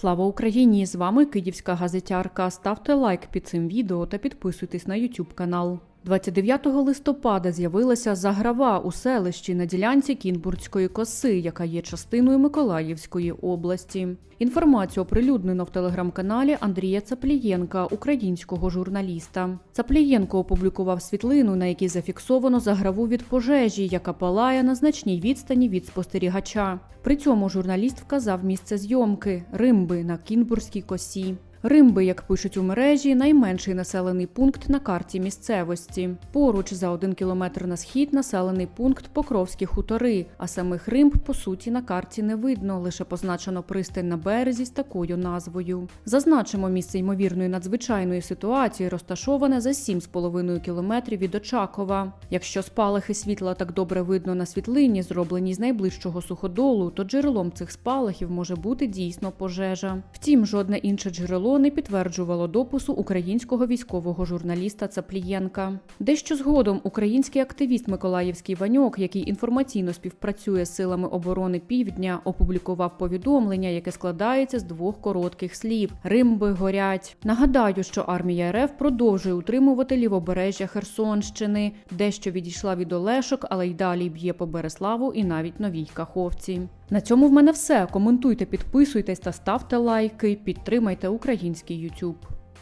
Слава Україні! З вами Київська газетярка. Ставте лайк під цим відео та підписуйтесь на YouTube канал. 29 листопада з'явилася заграва у селищі на ділянці Кінбурзької коси, яка є частиною Миколаївської області. Інформацію оприлюднено в телеграм-каналі Андрія Цаплієнка, українського журналіста. Цаплієнко опублікував світлину, на якій зафіксовано заграву від пожежі, яка палає на значній відстані від спостерігача. При цьому журналіст вказав місце зйомки Римби на Кінбурзькій косі. Римби, як пишуть у мережі, найменший населений пункт на карті місцевості. Поруч за один кілометр на схід населений пункт Покровські хутори, а самих Римб по суті на карті не видно, лише позначено пристань на березі з такою назвою. Зазначимо місце ймовірної надзвичайної ситуації, розташоване за 7,5 кілометрів від Очакова. Якщо спалахи світла так добре видно на світлині, зробленій з найближчого суходолу, то джерелом цих спалахів може бути дійсно пожежа. Втім, жодне інше джерело не підтверджувало допису українського військового журналіста Цаплієнка. Дещо згодом український активіст Миколаївський Ваньок, який інформаційно співпрацює з силами оборони Півдня, опублікував повідомлення, яке складається з двох коротких слів: Римби горять. Нагадаю, що армія РФ продовжує утримувати лівобережжя Херсонщини, дещо відійшла від Олешок, але й далі б'є по Береславу і навіть новій Каховці. На цьому в мене все. Коментуйте, підписуйтесь та ставте лайки. Підтримайте український YouTube.